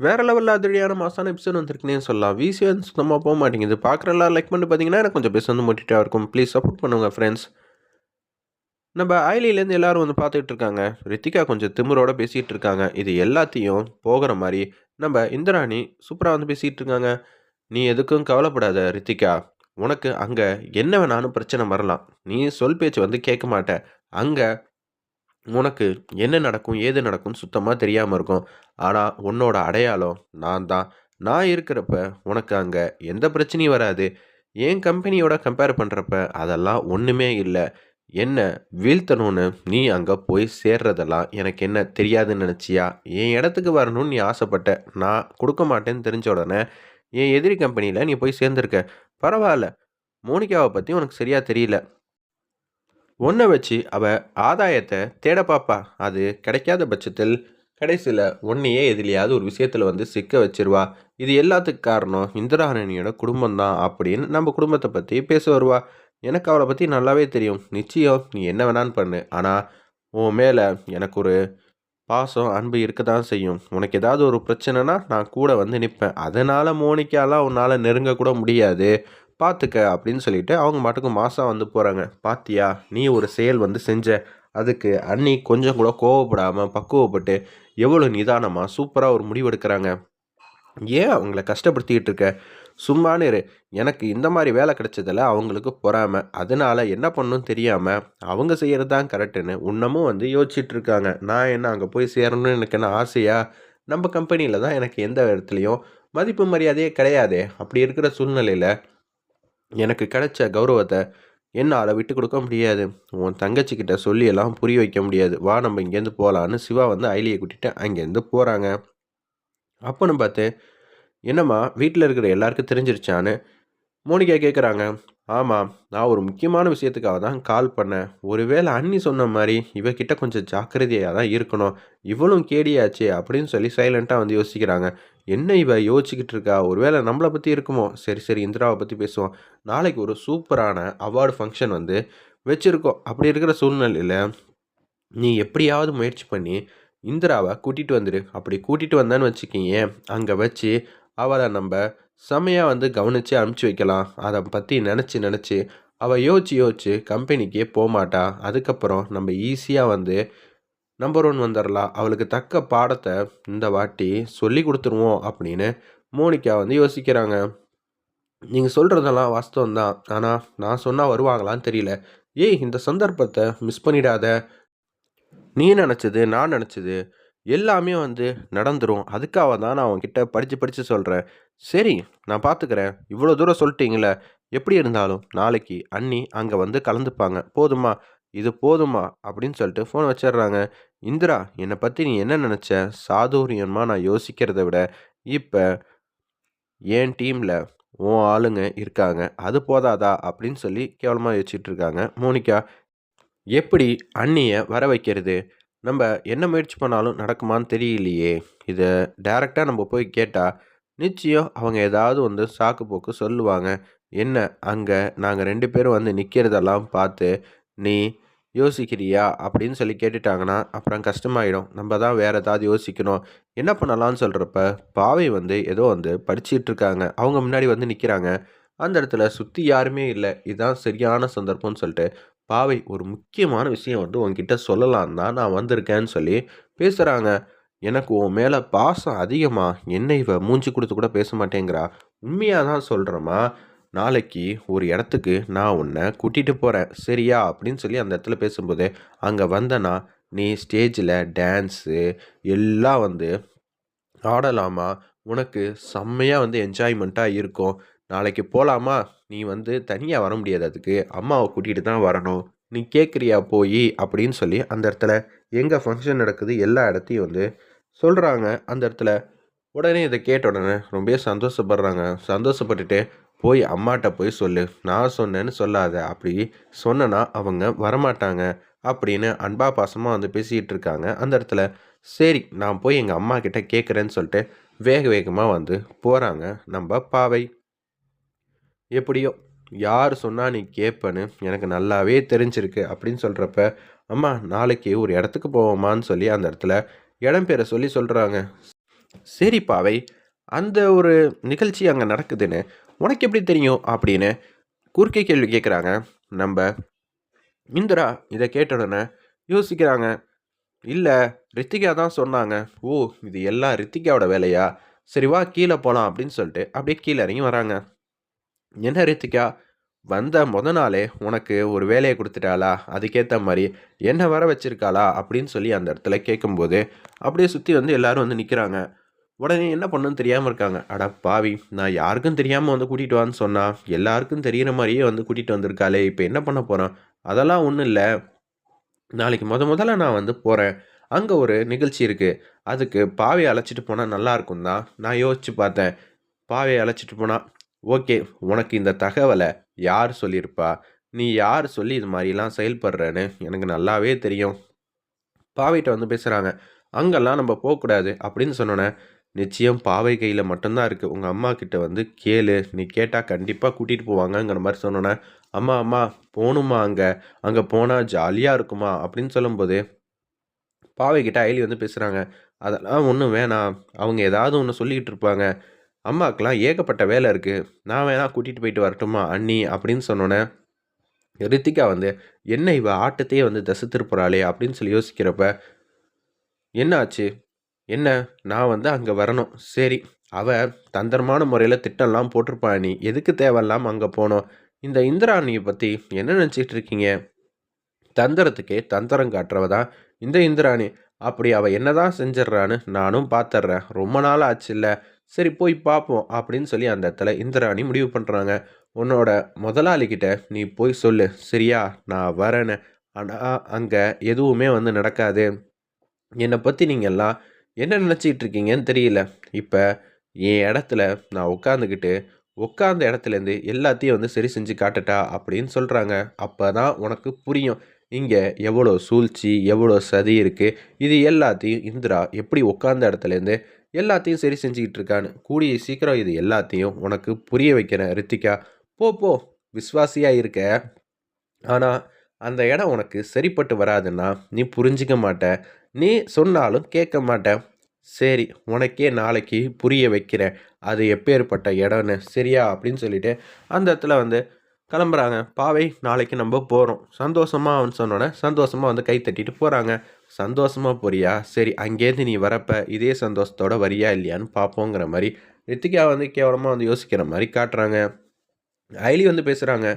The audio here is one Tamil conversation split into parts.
வேற லெவலில் அதிரடியான மாசான எபிசோட் வந்திருக்குனே சொல்லலாம். விசி வந்து சுத்தமாக போக மாட்டேங்குது. பார்க்குற எல்லாம் லைக் பண்ணி பார்த்தீங்கன்னா எனக்கு கொஞ்சம் பேச வந்து மோட்டிட்டாக இருக்கும். ப்ளீஸ் சப்போர்ட் பண்ணுங்கள் ஃப்ரெண்ட்ஸ் நம்ம ஐலியிலேருந்து எல்லாரும் வந்து பார்த்துக்கிட்டு இருக்காங்க. ரித்திகா கொஞ்சம் திமிரோட பேசிகிட்டு இருக்காங்க. இது எல்லாத்தையும் போகிற மாதிரி நம்ம இந்திராணி சூப்பராக வந்து பேசிகிட்டு இருக்காங்க. நீ எதுக்கும் கவலைப்படாத ரித்திகா. உனக்கு அங்கே என்ன வேணாலும் பிரச்சனை வரலாம். நீ சொல் பேச்சு வந்து கேட்க மாட்ட. அங்கே உனக்கு என்ன நடக்கும் ஏது நடக்கும்னு சுத்தமாக தெரியாமல் இருக்கும். ஆனால் உன்னோட அடையாளம் நான் தான். நான் இருக்கிறப்ப உனக்கு அங்கே எந்த பிரச்சனையும் வராது. என் கம்பெனியோட கம்பேர் பண்ணுறப்ப அதெல்லாம் ஒன்றுமே இல்லை. என்ன வீழ்த்தணும்னு நீ அங்கே போய் சேர்றதெல்லாம் எனக்கு என்ன தெரியாதுன்னு நினச்சியா? என் இடத்துக்கு வரணும்னு நீ ஆசைப்பட்ட நான் கொடுக்க மாட்டேன்னு தெரிஞ்ச உடனே என் எதிரி கம்பெனியில் நீ போய் சேர்ந்துருக்க. பரவாயில்ல. மோனிகாவை பற்றி உனக்கு சரியாக தெரியல. ஒன்றை வச்சு அவ ஆதாயத்தை தேட பார்ப்பா அது கிடைக்காத பட்சத்தில் கடைசியில் ஒன்றையே எதிலையாவது ஒரு விஷயத்தில் வந்து சிக்க வச்சிருவா. இது எல்லாத்துக்கு காரணம் இந்திராணியோட குடும்பம் தான் அப்படின்னு நம்ம குடும்பத்தை பற்றி பேச வருவா. எனக்கு அவளை பற்றி நல்லாவே தெரியும். நிச்சயம் நீ என்ன வேணான்னு பண்ணு. ஆனால் உன் மேலே எனக்கு ஒரு பாசம் அன்பு இருக்க தான் செய்யும். உனக்கு ஏதாவது ஒரு பிரச்சனைனா நான் கூட வந்து நிற்பேன் அதனால் மோனிக்காலாம் உன்னால் நெருங்க கூட முடியாது. பார்த்துக்க அப்படின்னு சொல்லிட்டு அவங்க மாட்டுக்கு மாதம் வந்து போகிறாங்க பாத்தியா நீ ஒரு செயல் வந்து செஞ்ச. அதுக்கு அண்ணி கொஞ்சம் கூட கோவப்படாமல் பக்குவப்பட்டு எவ்வளோ நிதானமாக சூப்பராக ஒரு முடிவு எடுக்கிறாங்க ஏன் அவங்கள கஷ்டப்படுத்திக்கிட்டு இருக்க? சும்மானு இரு. எனக்கு இந்த மாதிரி வேலை கிடைச்சதில் அவங்களுக்கு பொறாமல் அதனால என்ன பண்ணணும் தெரியாமல் அவங்க செய்கிறது தான் கரெக்டுன்னு இன்னமும் வந்து யோசிச்சிட்டுருக்காங்க நான் என்ன அங்கே போய் சேரணும்னு எனக்கு என்ன ஆசையாக நம்ம கம்பெனியில் தான் எனக்கு எந்த இடத்துலையும் மதிப்பு மரியாதையே கிடையாதே. அப்படி இருக்கிற சூழ்நிலையில் எனக்கு கிடைச்ச கௌரவத்தை என்னால் விட்டு கொடுக்க முடியாது. உன் தங்கச்சிக்கிட்ட சொல்லியெல்லாம் புரிய வைக்க முடியாது. வா நம்ம இங்கேருந்து போகலான்னு சிவா வந்து ஐலியை கூட்டிகிட்டு அங்கேருந்து போகிறாங்க அப்போன்னு பார்த்து என்னம்மா வீட்டில் இருக்கிற எல்லாருக்கும் தெரிஞ்சிருச்சான்னு? மோனிகா கேட்குறாங்க ஆமாம் நான் ஒரு முக்கியமான விஷயத்துக்காக தான் கால் பண்ணேன். ஒருவேளை அண்ணி சொன்ன மாதிரி இவகிட்ட கொஞ்சம் ஜாக்கிரதையாக தான் இருக்கணும். இவளும் கேடியாச்சு அப்படின்னு சொல்லி சைலண்ட்டாக வந்து யோசிக்கிறாங்க. என்ன இவ யோசிச்சுக்கிட்டு இருக்கா ஒருவேளை நம்மளை பற்றி இருக்குமோ? சரி சரி இந்திராவை பற்றி பேசுவோம். நாளைக்கு ஒரு சூப்பரான அவார்டு ஃபங்க்ஷன் வந்து வச்சுருக்கோம். அப்படி இருக்கிற சூழ்நிலையில் நீ எப்படியாவது முயற்சி பண்ணி இந்திராவை கூட்டிகிட்டு வந்துடு அப்படி கூட்டிகிட்டு வந்தான்னு வச்சுக்கிங்க. அங்கே வச்சு அவளை நம்ம செமையாக வந்து கவனித்து அனுப்பிச்சி வைக்கலாம். அதை பற்றி நினச்சி நினச்சி அவள் யோசிச்சு யோசிச்சு கம்பெனிக்கே போகமாட்டா அதுக்கப்புறம் நம்ம ஈஸியாக வந்து நம்பர் ஒன் வந்துடலாம் அவளுக்கு தக்க பாடத்தை இந்த வாட்டி சொல்லி கொடுத்துருவோம் அப்படின்னு மோனிகா வந்து யோசிக்கிறாங்க. நீங்கள் சொல்கிறதெல்லாம் வாஸ்தவம் தான் ஆனால் நான் சொன்னால் வருவாங்களான்னு தெரியல. ஏய் இந்த சந்தர்ப்பத்தை மிஸ் பண்ணிடாத. நீ நினச்சது நான் நினச்சது எல்லாமே வந்து நடந்துடும் அதுக்காக தான் நான் அவன்கிட்ட படித்து படித்து சொல்கிறேன் சரி நான் பார்த்துக்கிறேன் இவ்வளோ தூரம் சொல்லிட்டீங்களே எப்படி இருந்தாலும் நாளைக்கு அண்ணி அங்கே வந்து கலந்துப்பாங்க. போதுமா? இது போதுமா? அப்படின்னு சொல்லிட்டு ஃபோன் வச்சிடுறாங்க. இந்திரா என்னை பற்றி நீ என்ன நினச்ச? சாதுரியமாக நான் யோசிக்கிறத விட. இப்போ என் டீமில் உன் ஆளுங்க இருக்காங்க. அது போதாதா? அப்படின்னு சொல்லி கேவலமாக யோசிச்சுட்டு இருக்காங்க. மோனிகா எப்படி அண்ணியை வர வைக்கிறது? நம்ம என்ன முயற்சி பண்ணாலும் நடக்குமான்னு தெரியலையே. இதை டைரெக்டாக நம்ம போய் கேட்டால் நிச்சயம் அவங்க ஏதாவது வந்து சாக்கு போக்கு சொல்லுவாங்க. என்ன அங்கே நாங்கள் ரெண்டு பேரும் வந்து நிற்கிறதெல்லாம் பார்த்து நீ யோசிக்கிறியா? அப்படின்னு சொல்லி கேட்டுட்டாங்கன்னா அப்புறம் கஷ்டமாயிடும். நம்ம தான் வேறு ஏதாவது யோசிக்கணும். என்ன பண்ணலாம்னு சொல்கிறப்ப பாவை வந்து ஏதோ வந்து படிச்சுட்டு இருக்காங்க. அவங்க முன்னாடி வந்து நிற்கிறாங்க அந்த இடத்துல சுற்றி யாருமே இல்லை. இதுதான் சரியான சந்தர்ப்பம்னு சொல்லிட்டு பாவை ஒரு முக்கியமான விஷயம் வந்து உங்ககிட்ட சொல்லலாம் தான் நான் வந்திருக்கேன்னு சொல்லி பேசுகிறாங்க எனக்கு உன் மேலே பாசம் அதிகமாக என்னை இவ மூஞ்சி கொடுத்து கூட பேச மாட்டேங்கிறா. உண்மையாக தான் சொல்கிறேம்மா நாளைக்கு ஒரு இடத்துக்கு நான் உன்னை கூட்டிகிட்டு போகிறேன் சரியா? அப்படின்னு சொல்லி அந்த இடத்துல பேசும்போது அங்கே வந்தனா நீ ஸ்டேஜில் டான்ஸு எல்லாம் வந்து ஆடலாமா? உனக்கு செம்மையாக வந்து என்ஜாய்மெண்ட்டாக இருக்கும். நாளைக்கு போகலாமா நீ வந்து தனியாக வர முடியாது அதுக்கு. அம்மாவை கூட்டிகிட்டு தான் வரணும். நீ கேட்குறியா போய்? அப்படின்னு சொல்லி அந்த இடத்துல எங்கே ஃபங்க்ஷன் நடக்குது எல்லா இடத்தையும் வந்து சொல்கிறாங்க அந்த இடத்துல உடனே இதை கேட்ட உடனே ரொம்ப சந்தோஷப்படுறாங்க. சந்தோஷப்பட்டுட்டு போய் அம்மாட்ட போய் சொல்லு. நான் சொன்னேன்னு சொல்லாத. அப்படி சொன்னனா அவங்க வரமாட்டாங்க அப்படின்னு அன்பா பாசமாக வந்து பேசிக்கிட்டு இருக்காங்க. அந்த இடத்துல சரி நான் போய் எங்கள் அம்மா கிட்ட கேட்குறேன்னு சொல்லிட்டு வேக வேகமாக வந்து போகிறாங்க நம்ம பாவை. எப்படியோ யார் சொன்னால் நீ கேட்பேன்னு எனக்கு நல்லாவே தெரிஞ்சிருக்கு. அப்படின்னு சொல்கிறப்ப அம்மா நாளைக்கு ஒரு இடத்துக்கு போவோமான்னு சொல்லி அந்த இடத்துல இடம் பேரை சொல்லி சொல்கிறாங்க சரி பாவை அந்த ஒரு நிகழ்ச்சி அங்கே நடக்குதுன்னு உனக்கு எப்படி தெரியும்? அப்படின்னு குறுக்கே கேள்வி கேட்குறாங்க நம்ம இந்திரா இதை கேட்ட உடனே யோசிக்கிறாங்க. இல்லை ரித்திகா தான் சொன்னாங்க. ஓ இது எல்லாம் ரித்திகாவோட வேலையா? சரி வா கீழே போகலாம் அப்படின்னு சொல்லிட்டு அப்படியே கீழே இறங்கி வராங்க. என்ன ரித்திகா? வந்த முத நாளே உனக்கு ஒரு வேலையை கொடுத்துட்டாளா? அதுக்கேற்ற மாதிரி என்ன வர வச்சிருக்காளா? அப்படின்னு சொல்லி அந்த இடத்துல கேட்கும்போது அப்படியே சுற்றி வந்து எல்லாரும் வந்து நிற்கிறாங்க உடனே என்ன பண்ணுன்னு தெரியாமல் இருக்காங்க. அட பாவி நான் யாருக்கும் தெரியாமல் வந்து கூட்டிகிட்டு வான்னு சொன்னால் எல்லாருக்கும் தெரியிற மாதிரியே வந்து கூட்டிகிட்டு வந்திருக்காளே இப்போ என்ன பண்ண போகிறான் அதெல்லாம் ஒன்றும் இல்லை. நாளைக்கு முத முதல்ல நான் வந்து போகிறேன் அங்கே ஒரு நிகழ்ச்சி இருக்குது அதுக்கு பாவையை அழைச்சிட்டு போனால் நல்லாயிருக்கும் தான். நான் யோசித்து பார்த்தேன். பாவையை அழைச்சிட்டு போனால் ஓகே உனக்கு இந்த தகவலை யார் சொல்லியிருப்பா? நீ யார் சொல்லி இது மாதிரிலாம் செயல்படுறேன்னு எனக்கு நல்லாவே தெரியும். பாவைகிட்ட வந்து பேசுகிறாங்க அங்கெல்லாம் நம்ம போகக்கூடாது. அப்படின்னு சொன்னோன்னே நிச்சயம் பாவை கையில் மட்டும்தான் இருக்குது உங்கள் அம்மா கிட்ட வந்து கேளு. நீ கேட்டால் கண்டிப்பாக கூட்டிகிட்டு போவாங்கங்கிற மாதிரி சொன்னோன்னே அம்மா அம்மா போகணுமா அங்கே? அங்கே போனால் ஜாலியாக இருக்குமா? அப்படின்னு சொல்லும்போது பாவை கிட்ட அயலி வந்து பேசுகிறாங்க அதெல்லாம் ஒன்றும் வேணாம். அவங்க ஏதாவது ஒன்று சொல்லிக்கிட்டு இருப்பாங்க. அம்மாக்கெலாம் ஏகப்பட்ட வேலை இருக்குது நான் வேணால் கூட்டிகிட்டு போயிட்டு வரட்டுமா அண்ணி? அப்படின்னு சொன்னோன்னே ரித்திகா வந்து என்ன இவ ஆட்டத்தையே வந்து தசை திருப்புறாளே? அப்படின்னு சொல்லி யோசிக்கிறப்ப என்ன ஆச்சு என்ன நான் வந்து அங்கே வரணும். சரி அவ தந்திரமான முறையில் திட்டம்லாம் போட்டிருப்பா நீ. எதுக்கு தேவையில்லாமல் அங்கே போனோம்? இந்த இந்திராணியை பற்றி என்ன நினச்சிக்கிட்டு இருக்கீங்க? தந்திரத்துக்கே தந்திரம் காட்டுறவ தான் இந்த இந்திராணி. அப்படி அவள் என்ன தான் செஞ்சிட்றான்னு நானும் பார்த்துட்றேன் ரொம்ப நாள் ஆச்சு இல்லை சரி போய் பார்ப்போம் அப்படின்னு சொல்லி அந்த இடத்துல இந்திராணி முடிவு பண்ணுறாங்க உன்னோட முதலாளிக்கிட்ட நீ போய் சொல்லு. சரியா நான் வரேன்னு. ஆனால் அங்கே எதுவுமே வந்து நடக்காது. என்னை பற்றி நீங்கள்லாம் என்ன நினச்சிக்கிட்டு இருக்கீங்கன்னு தெரியல. இப்போ என் இடத்துல நான் உட்காந்துக்கிட்டு உட்காந்த இடத்துலேருந்து எல்லாத்தையும் வந்து சரி செஞ்சு காட்டட்டா அப்படின்னு சொல்கிறாங்க அப்போ தான் உனக்கு புரியும். இங்கே எவ்வளோ சூழ்ச்சி எவ்வளோ சதி இருக்குது இது எல்லாத்தையும் இந்திரா எப்படி உட்காந்த இடத்துலேருந்து எல்லாத்தையும் சரி செஞ்சுக்கிட்டு இருக்கான்னு கூடிய சீக்கிரம் இது எல்லாத்தையும் உனக்கு புரிய வைக்கிறேன் ரித்திகா. போ போ. விஸ்வாசியாக இருக்க. ஆனால் அந்த இடம் உனக்கு சரிப்பட்டு வராதுன்னா நீ புரிஞ்சிக்க மாட்ட. நீ சொன்னாலும் கேட்க மாட்ட. சரி உனக்கே நாளைக்கு புரிய வைக்கிறேன். அது எப்பேற்பட்ட இடம்னு சரியா? அப்படின்னு சொல்லிட்டு அந்த இடத்துல வந்து கிளம்புறாங்க. பாவை நாளைக்கு நம்ம போகிறோம் சந்தோஷமாக அவன் சொன்னோன்னே சந்தோஷமாக வந்து கை தட்டிட்டு போகிறாங்க சந்தோஷமாக போறியா? சரி அங்கேருந்து நீ வரப்ப இதே சந்தோஷத்தோட வரியா இல்லையான்னு பார்ப்போங்கிற மாதிரி ரித்திகா வந்து கேவலமாக வந்து யோசிக்கிற மாதிரி காட்டுறாங்க. ஐலி வந்து பேசுகிறாங்க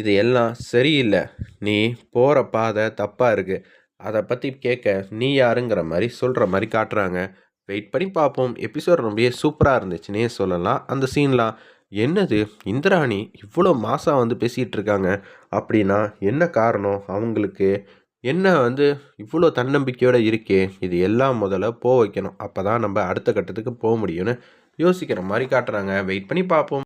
இது எல்லாம் சரியில்லை. நீ போகிற பாதை தப்பாக இருக்குது அதை பற்றி கேட்க நீ யாருங்கிற மாதிரி சொல்கிற மாதிரி காட்டுறாங்க. வெயிட் பண்ணி பார்ப்போம் எபிசோட் ரொம்ப சூப்பராக இருந்துச்சுன்னே சொல்லலாம். அந்த சீன்லாம் என்னது? இந்திராணி இவ்வளோ மாதம் வந்து பேசிகிட்டு இருக்காங்க அப்படின்னா என்ன காரணம்? அவங்களுக்கு என்ன வந்து இவ்வளோ தன்னம்பிக்கையோடு இருக்கே? இது எல்லாம் முதல்ல போக வைக்கணும். அப்போ தான் நம்ம அடுத்த கட்டத்துக்கு போக முடியும்னு யோசிக்கிற மாதிரி காட்டுறாங்க. வெயிட் பண்ணி பார்ப்போம்